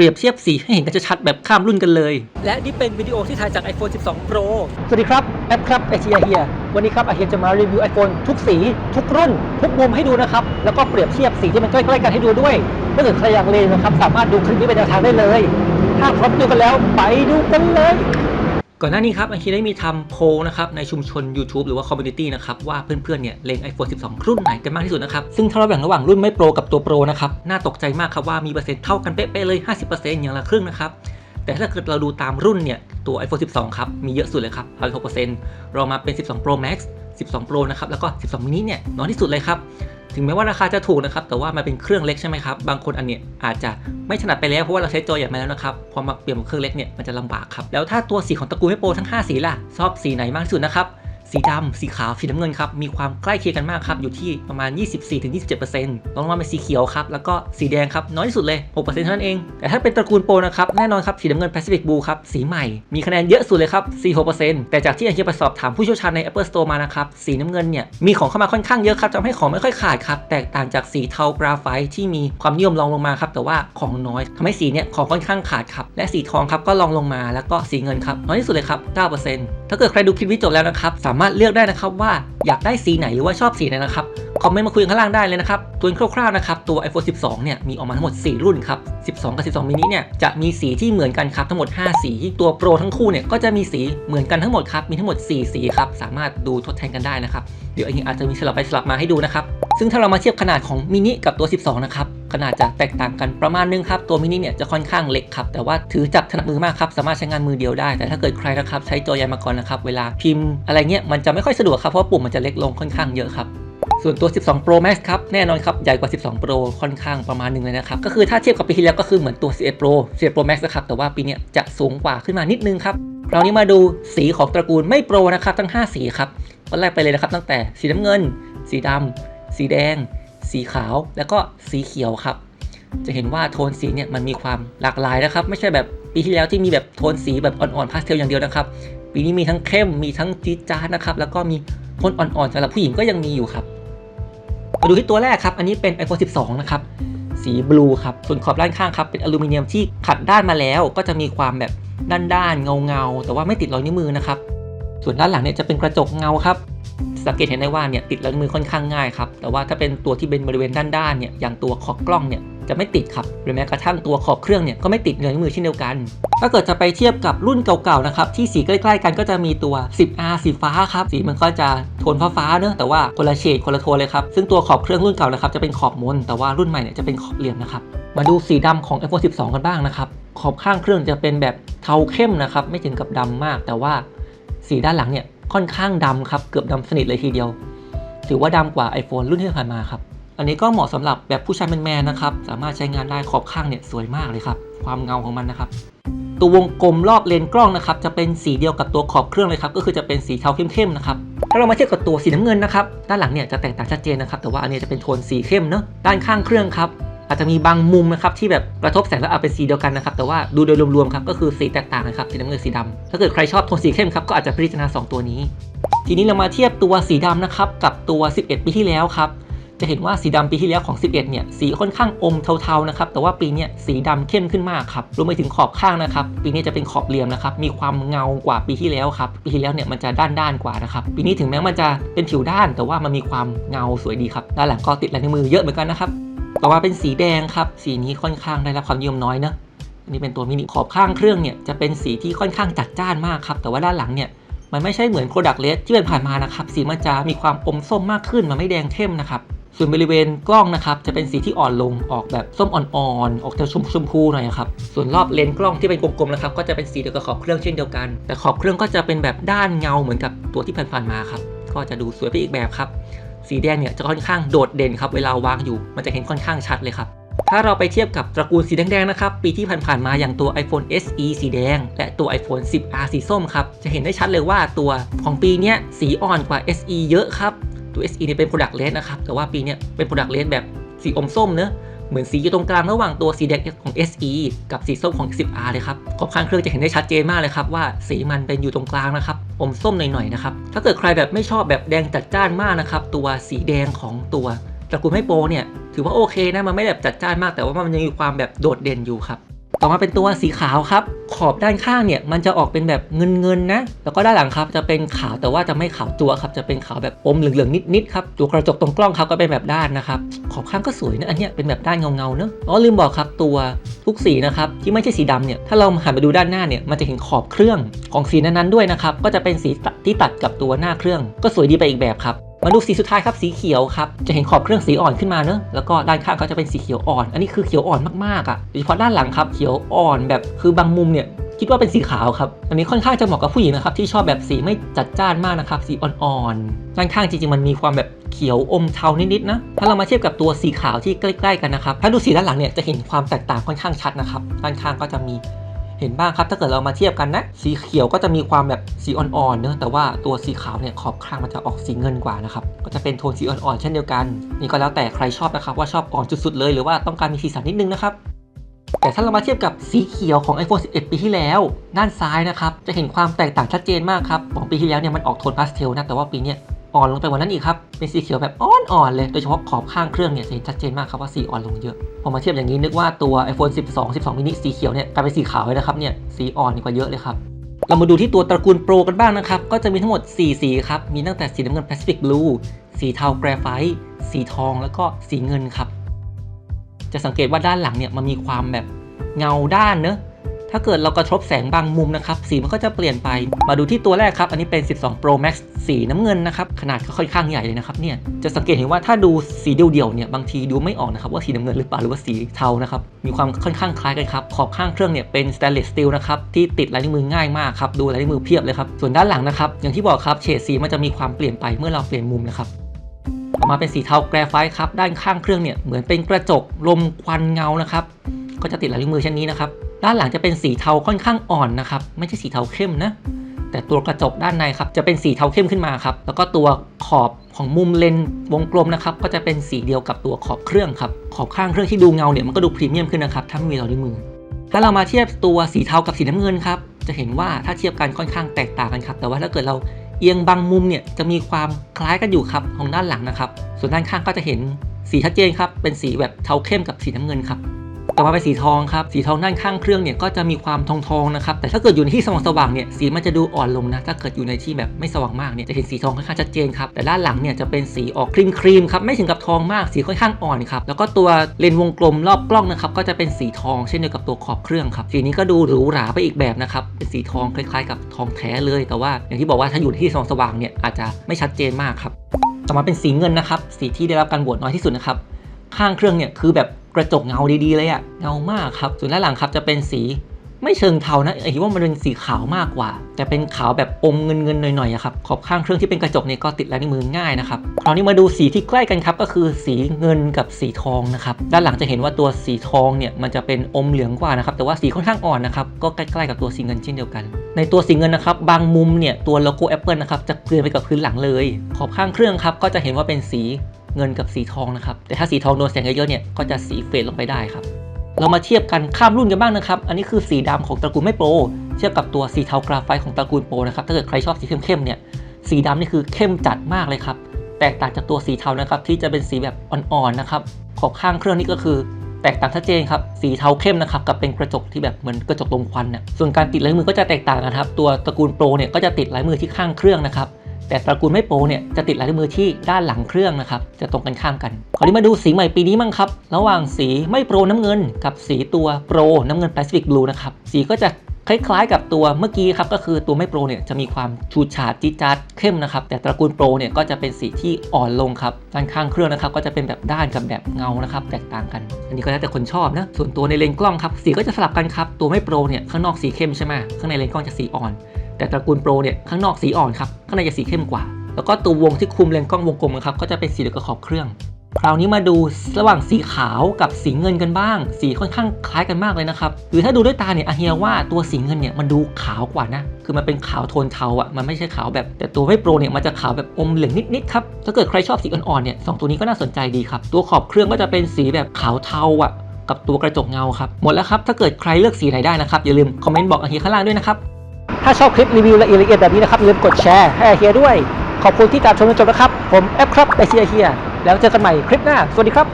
รียบเทียบสีให้เห็นกันชัดๆแบบข้ามรุ่นกันเลย และนี่เป็นวิดีโอที่ถ่ายจาก iPhone 12 Pro สวัสดีครับแอปครับเอเชียเฮียวันนี้ครับอาเฮียจะมารีวิว iPhone ทุกสี ทุกรุ่น ทุกมุมให้ดูนะครับ แล้วก็เปรียบเทียบสีที่มันใกล้ๆกันให้ดูด้วยถ้าเกิดใครอยากเรียนนะครับสามารถดูคลิปนี้เป็นแนวทางได้เลย ถ้าพร้อมดูกันแล้วไปดูกันเลย ก่อนหน้านี้ครับอาคีได้มีทำโพลนะครับในชุมชน YouTube หรือว่าคอมมูนิตี้นะครับว่าเพื่อนๆเนี่ยเลง iPhone 12 รุ่นไหนกันมากที่สุดนะครับ ซึ่งถ้าเราแบ่งระหว่างรุ่นไม่โปรกับตัวโปรนะครับน่าตกใจมากครับว่ามีเปอร์เซ็นต์เท่ากันเป๊ะๆเลย 50%อย่างละครึ่งนะครับแต่ถ้าเกิดเราดูตามรุ่นเนี่ยตัว iPhone 12 ครับ มีเยอะสุดเลยครับ36%รองมาเป็น 12 Pro Max 12 Pro นะครับแล้วก็ 12 mini เนี่ยน้อยที่สุดเลยครับ ถึงแม้ว่าราคาจะถูกนะครับ แต่ว่ามันเป็นเครื่องเล็กใช่ไหมครับ บางคนอันเนี้ยอาจจะไม่ถนัดไปแล้วเพราะว่าเราใช้จอใหญ่มาแล้วนะครับ พอมาเปลี่ยนเป็นเครื่องเล็กเนี่ยมันจะลำบากครับ แล้วถ้าตัวสีของตระกูลไม่โปทั้ง 5 สีล่ะ ชอบสีไหนมากที่สุดนะครับ สีดำสีขาว สีน้ำเงินครับ มีความใกล้เคียงกันมากครับ อยู่ที่ประมาณ 24-27%ลองลงมาเป็นสีเขียวครับ แล้วก็สีแดงครับ น้อยที่สุดเลย 6%เท่านั้นเอง แต่ถ้าเป็นตระกูลโปรนะครับ แน่นอนครับ สีน้ำเงิน Pacific Blue ครับ สีใหม่ มีคะแนนเยอะสุดเลยครับ 46%แต่จากที่ไอเคียไปสอบถามผู้เชี่ยวชาญใน Apple Store มานะครับ สีน้ำเงินเนี่ย มีของเข้ามาค่อนข้างเยอะครับทำให้ของไม่ค่อยขาดครับ แตกต่างจากสีเทากราไฟที่มีความนิยมรองลงมาครับ แต่ว่าของน้อยทำให้สีเนี่ยของค่อนข้างขาดครับ และสีทองครับก็รองลงมา แล้วก็สีเงินครับน้อยที่สุดเลยครับ 9%ถ้าเกิดใครดูคลิปวิดีโอจบแล้วนะครับสามารถเลือกได้นะครับว่าอยากได้สีไหนหรือว่าชอบสีไหนนะครับคอมเมนต์มาคุยกันข้างล่างได้เลยนะครับ ตัวคร่าวๆนะครับ ตัว iPhone 12 เนี่ย มีออกมาทั้งหมด 4 รุ่นครับ 12 กับ 12 mini เนี่ย จะมีสีที่เหมือนกันครับ ทั้งหมด 5 สี ตัว Pro ทั้งคู่เนี่ย ก็จะมีสีเหมือนกันทั้งหมดครับ มีทั้งหมด 4 สีครับ สามารถดูทดแทนกันได้นะครับ เดี๋ยวอันนี้อาจจะมีสลับไปสลับมาให้ดูนะครับ ซึ่งถ้าเรามาเทียบขนาดของมินิกับตัว 12 นะครับ ขนาดจะแตกต่างกันประมาณนึงครับตัวมินิเนี่ยจะค่อนข้างเล็กครับแต่ว่าถือจับถนัดมือมากครับสามารถใช้งานมือเดียวได้ แต่ถ้าเกิดใครนะครับใช้จอใหญ่มาก่อนนะครับเวลาพิมพ์อะไรเงี้ยมันจะไม่ค่อยสะดวกครับเพราะว่าปุ่มมันจะเล็กลงค่อนข้างเยอะครับส่วนตัว 12 Pro Max ครับ แน่นอนครับ ใหญ่กว่า 12 Pro ค่อนข้างประมาณหนึ่งเลยนะครับ ก็คือถ้าเทียบกับปีที่แล้วก็คือเหมือนตัว 11 Pro 11 Pro Max นะครับ แต่ว่าปีเนี้ยจะสูงกว่าขึ้นมานิดนึงครับ คราวนี้มาดูสีของตระกูลไม่โปรนะครับ ทั้ง 5 สีครับก็ไล่ไปเลยนะครับ ตั้งแต่สีน้ำเงิน สีดำสีแดง สีขาวแล้วก็สีเขียวครับ จะเห็นว่าโทนสีเนี่ยมันมีความหลากหลายนะครับ ไม่ใช่แบบปีที่แล้วที่มีแบบโทนสีแบบอ่อนๆพาสเทลอย่างเดียวนะครับ ปีนี้มีทั้งเข้มมีทั้งจี๊ดจ๊าดนะครับ แล้วก็มีโทนอ่อนๆสำหรับผู้หญิงก็ยังมีอยู่ครับมาดูที่ตัวแรกครับ อันนี้เป็น iPhone 12 นะครับ สีบลูครับ ส่วนขอบด้านข้างครับ เป็นอลูมิเนียมที่ขัดด้านมาแล้ว ก็จะมีความแบบด้านๆเงาๆ แต่ว่าไม่ติดรอยนิ้วมือนะครับ ส่วนด้านหลังเนี่ยจะเป็นกระจกเงาครับ สังเกตเห็นได้ว่าเนี่ยติดรอยนิ้วมือค่อนข้างง่ายครับ แต่ว่าถ้าเป็นตัวที่เป็นบริเวณด้านๆเนี่ยอย่างตัวขอบกล้องเนี่ยจะไม่ติดครับ หรือแม้กระทั่งตัวขอบเครื่องเนี่ยก็ไม่ติดรอยนิ้วมือเช่นเดียวกัน ถ้าเกิดจะไปเทียบกับรุ่นเก่าๆนะครับที่สีใกล้ๆกันก็จะมีตัว 10R สีฟ้าครับ สีมันก็จะโทนฟ้าๆเนอะแต่ว่าคนละเฉดคนละโทนเลยครับ ซึ่งตัวขอบเครื่องรุ่นเก่านะครับจะเป็นขอบมน แต่ว่ารุ่นใหม่เนี่ยจะเป็นขอบเหลี่ยมนะครับ มาดูสีดำของ iPhone 12 กันบ้างนะครับ ขอบข้างเครื่องจะเป็นแบบเทาเข้มนะครับ ไม่ถึงกับดำมาก แต่ว่าสีด้านหลังเนี่ย ค่อนข้างดำครับเกือบดำสนิทเลยทีเดียว ถือว่าดำกว่า iPhone รุ่นที่ผ่านมาครับ อันนี้ก็เหมาะสำหรับแบบผู้ชายแมนๆนะครับสามารถใช้งานได้ขอบข้างเนี่ยสวยมากเลยครับ ความเงาของมันนะครับตัววงกลมรอบเลนกล้องนะครับจะเป็นสีเดียวกับตัวขอบเครื่องเลยครับก็คือจะเป็นสีเทาเข้มๆนะครับถ้าเรามาเทียบกับตัวสีน้ำเงินนะครับด้านหลังเนี่ยจะแตกต่างชัดเจนนะครับแต่ว่าอันนี้จะเป็นโทนสีเข้มเนอะด้านข้างเครื่องครับ อาจจะมีบางมุมนะครับที่แบบกระทบแสงแล้วเอาเป็นสีเดียวกันนะครับแต่ว่าดูโดยรวมๆครับก็คือสีแตกต่างกันครับสีน้ำเงินสีดำถ้าเกิดใครชอบโทนสีเข้มครับก็อาจจะพิจารณาสองตัวนี้ ทีนี้เรามาเทียบตัวสีดำนะครับกับตัว 11 ปีที่แล้วครับจะเห็นว่าสีดำปีที่แล้วของ 11 เนี่ย สีค่อนข้างอมเทาๆนะครับ แต่ว่าปีนี้สีดำเข้มขึ้นมากครับ รวมไปถึงขอบข้างนะครับ ปีนี้จะเป็นขอบเหลี่ยมนะครับ มีความเงากว่าปีที่แล้วครับ ปีที่แล้วเนี่ยมันจะด้านๆกว่านะครับ ปีนี้ถึงแม้มันจะเป็นผิวด้าน แต่ว่ามันมีความเงาสวยดีครับ ด้านหลังก็ติดลายนิ้วมือเยอะเหมือนกันนะครับ ต่อมาเป็นสีแดงครับ สีนี้ค่อนข้างได้รับความนิยมน้อยเนอะอันนี้เป็นตัวมินิขอบข้างเครื่องเนี่ยจะเป็นสีที่ค่อนข้างจัดจ้านมากครับ แต่ว่าด้านหลังเนี่ยมันไม่ใช่เหมือน Product Red ที่เป็นผ่านมานะครับ สีมันจะมีความอมส้มมากขึ้น มันไม่แดงเข้มนะครับ ส่วนบริเวณกล้องนะครับ จะเป็นสีที่อ่อนลง ออกแบบส้มอ่อนๆ ออกจะชมชมพูหน่อยครับ ส่วนรอบเลนส์กล้องที่เป็นกลมๆนะครับ ก็จะเป็นสีเดียวกับขอบเครื่องเช่นเดียวกัน แต่ขอบเครื่องก็จะเป็นแบบด้านเงาเหมือนกับตัวที่ผ่านๆมาครับ ก็จะดูสวยไปอีกแบบครับ สีแดงเนี่ยจะค่อนข้างโดดเด่นครับเวลาวางอยู่ มันจะเห็นค่อนข้างชัดเลยครับ ถ้าเราไปเทียบกับตระกูลสีแดงๆนะครับ ปีที่ผ่านๆมาอย่างตัว iPhone SE สีแดง และตัว iPhone 10R สีส้มครับ จะเห็นได้ชัดเลยว่าตัวของปีนี้สีอ่อนกว่า SE เยอะครับ ตัว SE เนี่ยเป็น Product Red นะครับ แต่ว่าปีนี้เป็น Product Red แบบสีอมส้มเนอะ เหมือนสีอยู่ตรงกลางระหว่างตัวสีแดงของ SE กับสีส้มของ 10R เลยครับขอบข้างเครื่องจะเห็นได้ชัดเจนมากเลยครับว่าสีมันเป็นอยู่ตรงกลางนะครับอมส้มหน่อยๆนะครับถ้าเกิดใครแบบไม่ชอบแบบแดงจัดจ้านมากนะครับตัวสีแดงของตัวตระกูลไม่โปรเนี่ยถือว่าโอเคนะมันไม่แบบจัดจ้านมากแต่ว่ามันยังมีความแบบโดดเด่นอยู่ครับ ต่อมาเป็นตัวสีขาวครับ ขอบด้านข้างเนี่ยมันจะออกเป็นแบบเงินเงินนะ แล้วก็ด้านหลังครับจะเป็นขาวแต่ว่าจะไม่ขาวจัวครับจะเป็นขาวแบบอมเหลืองๆนิดๆครับตัวกระจกตรงกล้องครับก็เป็นแบบด้านนะครับขอบข้างก็สวยนะอันเนี้ยเป็นแบบด้านเงาๆเนอะอ๋อลืมบอกครับตัวทุกสีนะครับที่ไม่ใช่สีดำเนี่ยถ้าเราหันไปดูด้านหน้าเนี่ยมันจะเห็นขอบเครื่องของสีนั้นๆด้วยนะครับก็จะเป็นสีที่ตัดกับตัวหน้าเครื่อง ก็สวยดีไปอีกแบบครับ มาดูสีสุดท้ายครับสีเขียวครับจะเห็นขอบเครื่องสีอ่อนขึ้นมาเนอะแล้วก็ด้านข้างก็จะเป็นสีเขียวอ่อน อันนี้คือเขียวอ่อนมากๆอะโดยเฉพาะด้านหลังครับเขียวอ่อนแบบคือบางมุมเนี่ยคิดว่าเป็นสีขาวครับ อันนี้ค่อนข้างจะเหมาะกับผู้หญิงนะครับที่ชอบแบบสีไม่จัดจ้านมากนะครับ สีอ่อนๆ ด้านข้างจริงๆ มันมีความแบบเขียวอมเทานิดๆนะ ถ้าเรามาเทียบกับตัวสีขาวที่ใกล้ ๆ กันนะครับ ถ้าดูสีด้านหลังเนี่ยจะเห็นความแตกต่างค่อนข้างชัดนะครับ ด้านข้างก็จะมี เห็นบ้างครับถ้าเกิดเรามาเทียบกันนะ สีเขียวก็จะมีความแบบสีอ่อนๆเนอะแต่ว่าตัวสีขาวเนี่ยขอบข้างมันจะออกสีเงินกว่านะครับก็จะเป็นโทนสีอ่อนๆเช่นเดียวกัน นี่ก็แล้วแต่ใครชอบนะครับว่าชอบอ่อนสุดๆเลยหรือว่าต้องการมีสีสันนิดนึงนะครับแต่ถ้าเรามาเทียบกับสีเขียวของ iPhone 11 ปีที่แล้ว ด้านซ้ายนะครับ จะเห็นความแตกต่างชัดเจนมากครับ ของปีที่แล้วเนี่ยมันออกโทนพาสเทลนะ แต่ว่าปีเนี้ย อ่อนลงไปกว่านั้นอีกครับ เป็นสีเขียวแบบอ่อนๆเลย โดยเฉพาะขอบข้างเครื่องเนี่ยจะเห็นชัดเจนมากครับว่าสีอ่อนลงเยอะ พอมาเทียบอย่างนี้นึกว่าตัว iPhone 12 12 mini สีเขียวเนี่ยกลายเป็นสีขาวเลยนะครับเนี่ย สีอ่อนกว่าเยอะเลยครับ เรามาดูที่ตัวตระกูลโปรกันบ้างนะครับ ก็จะมีทั้งหมด 4 สีครับ มีตั้งแต่สีน้ำเงิน Pacific Blue สีเทาแกรไฟต์สีทองแล้วก็สีเงินครับ จะสังเกตว่าด้านหลังเนี่ยมันมีความแบบเงาด้านเนอะ ถ้าเกิดเรากระทบแสงบางมุมนะครับ สีมันก็จะเปลี่ยนไป มาดูที่ตัวแรกครับ อันนี้เป็น 12 Pro Max สีน้ำเงินนะครับ ขนาดก็ค่อนข้างใหญ่เลยนะครับเนี่ย จะสังเกตเห็นว่าถ้าดูสีเดียวๆเนี่ย บางทีดูไม่ออกนะครับว่าสีน้ำเงินหรือเปล่าหรือว่าสีเทานะครับ มีความค่อนข้างคล้ายกันครับ ขอบข้างเครื่องเนี่ยเป็น stainless steel นะครับ ที่ติดลายนิ้วมือง่ายมากครับ ดูลายนิ้วมือเพียบเลยครับ ส่วนด้านหลังนะครับ อย่างที่บอกครับ เฉดสีมันจะมีความเปลี่ยนไปเมื่อเราเปลี่ยนมุมนะครับต่อมาเป็นสีเทาแกรไฟต์ครับ ด้านข้างเครื่องเนี่ยเหมือนเป็นกระจกลมควันเงานะครับ ก็จะติดลายนิ้วมือเช่นนี้นะครับ ด้านหลังจะเป็นสีเทาค่อนข้างอ่อนนะครับ ไม่ใช่สีเทาเข้มนะ แต่ตัวกระจกด้านในครับจะเป็นสีเทาเข้มขึ้นมาครับ แล้วก็ตัวขอบของมุมเลนวงกลมนะครับ ก็จะเป็นสีเดียวกับตัวขอบเครื่องครับ ขอบข้างเครื่องที่ดูเงาเนี่ยมันก็ดูพรีเมียมขึ้นนะครับ ถ้าไม่มีรอยนิ้วมือ ถ้าเรามาเทียบตัวสีเทากับสีน้ำเงินครับ จะเห็นว่าถ้าเทียบกันค่อนข้างแตกต่างกันครับ แต่ว่าถ้าเกิดเราเอียงบางมุมเนี่ยจะมีความคล้ายกันอยู่ครับของด้านหลังนะครับ ส่วนด้านข้างก็จะเห็นสีชัดเจนครับ เป็นสีแบบเทาเข้มกับสีน้ำเงินครับ ต่อมาเป็นสีทองครับ สีทองด้านข้างเครื่องเนี่ยก็จะมีความทองทองนะครับ แต่ถ้าเกิดอยู่ในที่สว่างสว่างเนี่ยสีมันจะดูอ่อนลงนะ ถ้าเกิดอยู่ในที่แบบไม่สว่างมากเนี่ยจะเห็นสีทองค่อนข้างชัดเจนครับ แต่ด้านหลังเนี่ยจะเป็นสีออกครีมครีมครับไม่ถึงกับทองมาก สีค่อนข้างอ่อนครับ แล้วก็ตัวเลนวงกลมรอบกล้องนะครับก็จะเป็นสีทองเช่นเดียวกับตัวขอบเครื่องครับ สีนี้ก็ดูหรูหราไปอีกแบบนะครับ เป็นสีทองคล้ายๆ กับทองแท้เลย แต่ว่าอย่างที่บอกว่าถ้าอยู่ในที่สว่างสว่างเนี่ยอาจจะไม่ชัดเจนมากครับ ต่อมาเป็นสีเงินนะครับ สีที่ได้รับการโหวตน้อยที่สุดนะครับข้างเครื่องเนี่ยคือแบบ กระจกเงาดีๆเลยอะเงามากครับ ส่วนด้านหลังครับจะเป็นสีไม่เชิงเทานะเอ้ว่ามันเป็นสีขาวมากกว่า แต่เป็นขาวแบบอมเงินเงินๆหน่อยๆครับขอบข้างเครื่องที่เป็นกระจกเนี่ยก็ติดลายนิ้วมือง่ายนะครับคราวนี้มาดูสีที่ใกล้กันครับก็คือสีเงินกับสีทองนะครับด้านหลังจะเห็นว่าตัวสีทองเนี่ยมันจะเป็นอมเหลืองกว่านะครับแต่ว่าสีค่อนข้างอ่อนนะครับก็ใกล้ๆกับตัวสีเงินเช่นเดียวกัน ในตัวสีเงินนะครับบางมุมเนี่ยตัวโลโก้ Apple นะครับจะเกลือนไปกับพื้นหลังเลย ขอบข้างเครื่องครับก็จะเห็นว่าเป็นสี เงินกับสีทองนะครับ แต่ถ้าสีทองโดนแสงเยอะๆเนี่ยก็จะสีเฟดลงไปได้ครับ เรามาเทียบกันข้ามรุ่นกันบ้างนะครับ อันนี้คือสีดำของตระกูลไม่โปรเทียบกับตัวสีเทากราไฟต์ของตระกูลโปรนะครับ ถ้าเกิดใครชอบสีเข้มๆเนี่ย สีดำนี่คือเข้มจัดมากเลยครับ แตกต่างจากตัวสีเทานะครับที่จะเป็นสีแบบอ่อนๆนะครับ ขอบข้างเครื่องนี่ก็คือแตกต่างชัดเจนครับ สีเทาเข้มนะครับ กับเป็นกระจกที่แบบเหมือนกระจกลมควันเนี่ยส่วนการติดลายมือก็จะแตกต่างกันครับ ตัวตระกูลโปรเนี่ยก็จะติดลายมือที่ข้างเครื่องนะครับ แต่ตระกูลไม่โปรเนี่ยจะติดลายนิ้วมือที่ด้านหลังเครื่องนะครับจะตรงกันข้ามกันคราวนี้มาดูสีใหม่ปีนี้มั่งครับระหว่างสีไม่โปรน้ำเงิน กับสีตัวโปรน้ำเงิน Pacific Blue นะครับสีก็จะคล้ายๆ กับตัวเมื่อกี้ครับก็คือตัวไม่โปรเนี่ยจะมีความชูชาดจีจ๊าดเข้มนะครับแต่ตระกูลโปรเนี่ยก็จะเป็นสีที่อ่อนลงครับด้านข้างเครื่องนะครับก็จะเป็นแบบด้านกับแบบเงานะครับแตกต่างกัน อันนี้ก็แล้วแต่คนชอบนะส่วนตัวในเลนส์กล้องครับสีก็จะสลับกันครับตัวไม่โปรเนี่ยข้างนอกสีเข้มใช่ไหมข้างในเลนส์กล้องจะสีอ่อน แต่ตระกูลโปรเนี่ยข้างนอกสีอ่อนครับข้างในจะสีเข้มกว่า แล้วก็ตัววงที่คุมเลนส์กล้องวงกลมนะครับก็จะเป็นสีเดียวกับขอบเครื่อง คราวนี้มาดูระหว่างสีขาวกับสีเงินกันบ้าง สีค่อนข้างคล้ายกันมากเลยนะครับหรือถ้าดูด้วยตาเนี่ยอาเฮียว่าตัวสีเงินเนี่ยมันดูขาวกว่านะ คือมันเป็นขาวโทนเทาอะมันไม่ใช่ขาวแบบ แต่ตัวไม่โปรเนี่ยมันจะขาวแบบอมเหลืองนิดๆครับถ้าเกิดใครชอบสีอ่อนๆเนี่ยสองตัวนี้ก็น่าสนใจดีครับตัวขอบเครื่องก็จะเป็นสีแบบขาวเทาอะกับตัวกระจกเงาครับหมดแล้วครับถ้าเกิดใครเลือกสีไหนได้นะครับอย่าลืมคอมเมนต์บอกอาเฮียข้างล่างด้วยนะครับ ถ้าชอบคลิปรีวิวละเอียดละเอียดแบบนี้นะครับอย่าลืมกดแชร์ให้เฮียด้วย ขอบคุณที่ตามชมจนจบนะครับ ผมแอปครับไอเชียเฮียแล้วเจอกันใหม่คลิปหน้า สวัสดีครับ